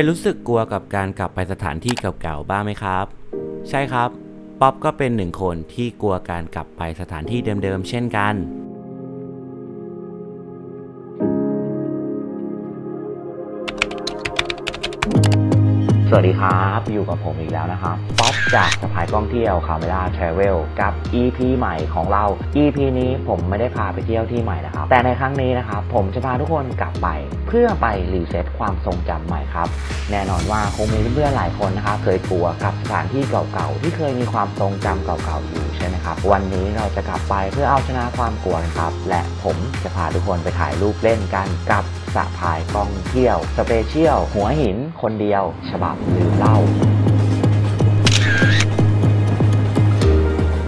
ยรู้สึกกลัวกับการกลับไปสถานที่เก่าๆบ้างไหมครับ ใช่ครับ ป๊อปก็เป็นหนึ่งคนที่กลัวการกลับไปสถานที่เดิมๆเช่นกัน วัสดีครับ อยู่กับผมอีกแล้วนะครับป๊อปจากสภายกล้องเที่ยวคาเมล่าทราเวลกับ EP ใหม่ของเรา EP นี้ผมไม่ได้พาไปเที่ยวที่ใหม่นะครับ แต่ในครั้งนี้นะครับ ผมจะพาทุกคนกลับไป เพื่อไปรีเซ็ตความทรงจำใหม่ครับ แน่นอนว่าคงมีเพื่อนๆหลายคนนะครับเคยกลัวกับสถานที่เก่าๆที่เคยมีความทรงจำเก่าๆอยู่ใช่ไหมครับวันนี้เราจะกลับไปเพื่อเอาชนะความกลัวครับและผมจะพาทุกคนไปถ่ายรูปเล่นกันกับ สะพายกล้องเที่ยว สเปเชียล หัวหินคนเดียว ฉบับลืมเล่า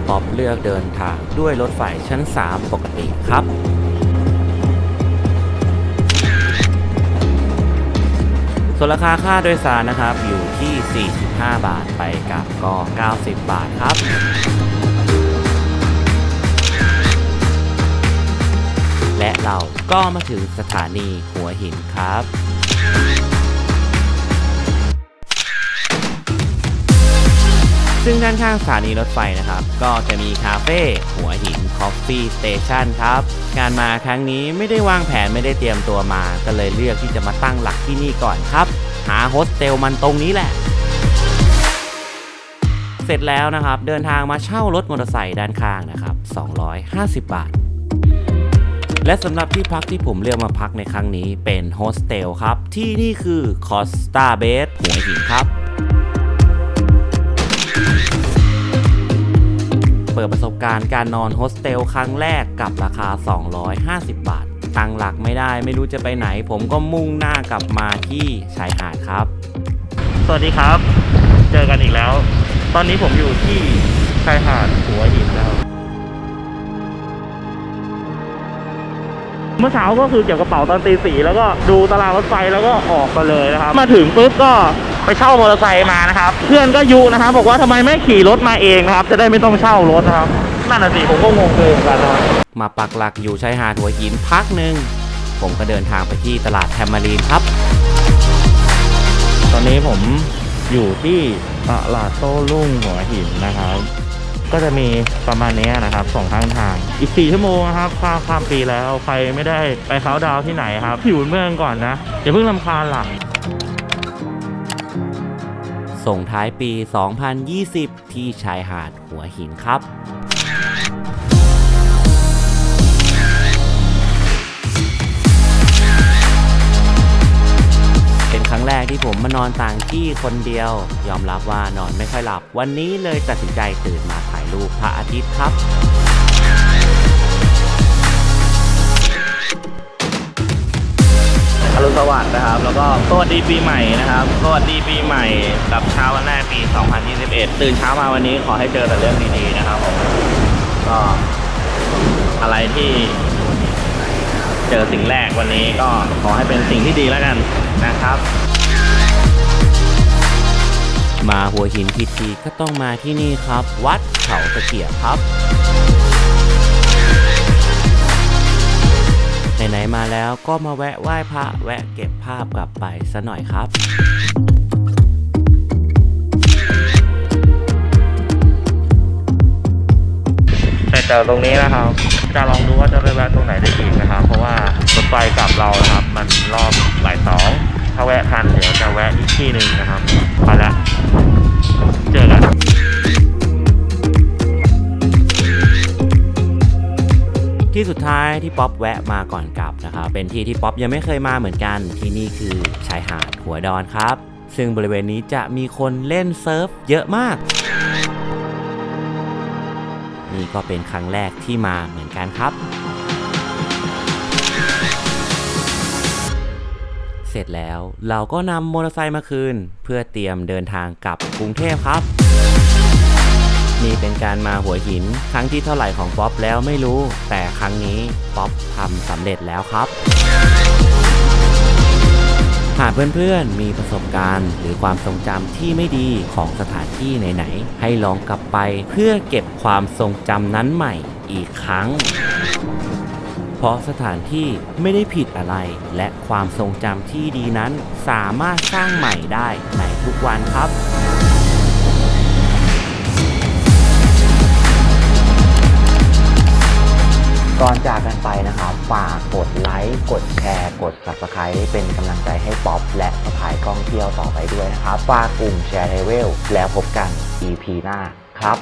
ป๊อบเลือกเดินทางด้วยรถไฟชั้น 3 ปกติครับส่วนราคาค่าโดยสารนะครับอยู่ที่ 45 บาทไปกลับก็ 90 บาทครับ ก็มาถึงสถานีหัวหินครับซึ่งด้านข้างสถานีรถไฟนะครับ ก็จะมีคาเฟ่หัวหินคอฟฟี่สเตชันครับ การมาครั้งนี้ไม่ได้วางแผนไม่ได้เตรียมตัวมา ก็เลยเลือกที่จะมาตั้งหลักที่นี่ก่อนครับ หาโฮสเทลมันตรงนี้แหละ เสร็จแล้วนะครับ เดินทางมาเช่ารถมอเตอร์ไซค์ด้านข้างนะครับ 250 บาท และสำหรับที่พักที่ผมเลือกมาพักในครั้งนี้เป็นโฮสเทลครับ ที่นี่คือคอสตาเบสหัวหินครับ เปิดประสบการณ์การนอนโฮสเทลครั้งแรกกับราคา 250 บาท ตั้งหลักไม่ได้ไม่รู้จะไปไหน ผมก็มุ่งหน้ากลับมาที่ชายหาดครับ สวัสดีครับ เจอกันอีกแล้ว ตอนนี้ผมอยู่ที่ชายหาดหัวหินแล้ว เมื่อเช้าก็คือเก็บกระเป๋าตอนตีสี่แล้วก็ดูตารางรถไฟแล้วก็ออกมาเลยนะครับ มาถึงปุ๊บก็ไปเช่ามอเตอร์ไซค์มานะครับ เพื่อนก็ยุนะครับบอกว่าทำไมไม่ขี่รถมาเองนะครับ จะได้ไม่ต้องเช่ารถนะครับนั่นน่ะสิผมก็งงเลยเหมือนกันนะครับมาปักหลักอยู่ชายหาดหัวหินพักหนึ่งผมก็เดินทางไปที่ตลาดแทมมารีนครับ ตอนนี้ผมอยู่ที่ตลาดโต้รุ่งหัวหินนะครับ ก็จะมีประมาณนี้นะครับสองข้างทาง อีก 4 ชั่วโมงนะครับข้ามข้ามปีแล้วใครไม่ได้ไปเขาดาวที่ไหนครับอยู่เมืองก่อนนะอย่าเพิ่งลำคาญหลังส่งท้ายปี 2020 ที่ชายหาดหัวหินครับเป็นครั้งแรกที่ผมมานอนต่างที่คนเดียว ยอมรับว่านอนไม่ค่อยหลับ วันนี้เลยตัดสินใจตื่นมาูพระอาทิตย์ครับ อรุณสวัสดิ์นะครับ แล้วก็สวัสดีปีใหม่นะครับ สวัสดีปีใหม่กับเช้าวันแรกปี 2021 ตื่นเช้ามาวันนี้ขอให้เจอแต่เรื่องดีๆนะครับผมก็อะไรที่เจอสิ่งแรกวันนี้ก็ขอให้เป็นสิ่งที่ดีแล้วกันนะครับ มาหัวหินผิดทีก็ต้องมาที่นี่ครับ วัดเขาตะเกียบครับไหนๆมาแล้วก็มาแวะไหว้พระแวะเก็บภาพกลับไปซะหน่อยครับแต่จากตรงนี้นะครับจะลองดูว่าจะไปแวะตรงไหนได้อีกนะครับ เพราะว่ารถไฟกลับเรานะครับ มันรอบบ่ายสองถ้าแวะทันเดี๋ยวจะแวะอีกที่หนึ่งนะครับไปละ เจอกันที่สุดท้ายที่ป๊อปแวะมาก่อนกลับนะครับเป็นที่ที่ป๊อปยังไม่เคยมาเหมือนกันที่นี่คือชายหาดหัวดอนครับ ซึ่งบริเวณนี้จะมีคนเล่นเซิร์ฟเยอะมาก นี่ก็เป็นครั้งแรกที่มาเหมือนกันครับ เสร็จแล้ว เราก็นำมอเตอร์ไซค์มาคืน เพื่อเตรียมเดินทางกลับกรุงเทพครับ นี่เป็นการมาหัวหินครั้งที่เท่าไหร่ของป๊อปแล้วไม่รู้ แต่ครั้งนี้ป๊อปทำสำเร็จแล้วครับหากเพื่อนๆ มีประสบการณ์หรือความทรงจำที่ไม่ดีของสถานที่ไหนๆ ให้ลองกลับไปเพื่อเก็บความทรงจำนั้นใหม่อีกครั้ง เพราะสถานที่ไม่ได้ผิดอะไร และความทรงจำที่ดีนั้นสามารถสร้างใหม่ได้ในทุกวันครับก่อนจากกันไปนะครับ ฝากกดไลค์ กดแชร์ กด subscribe เป็นกำลังใจให้ป๊อปและสถายกล้องเที่ยวต่อไปด้วยนะครับ ฝากกลุ่มแชร์เทเวล แล้วพบกัน EP หน้าครับ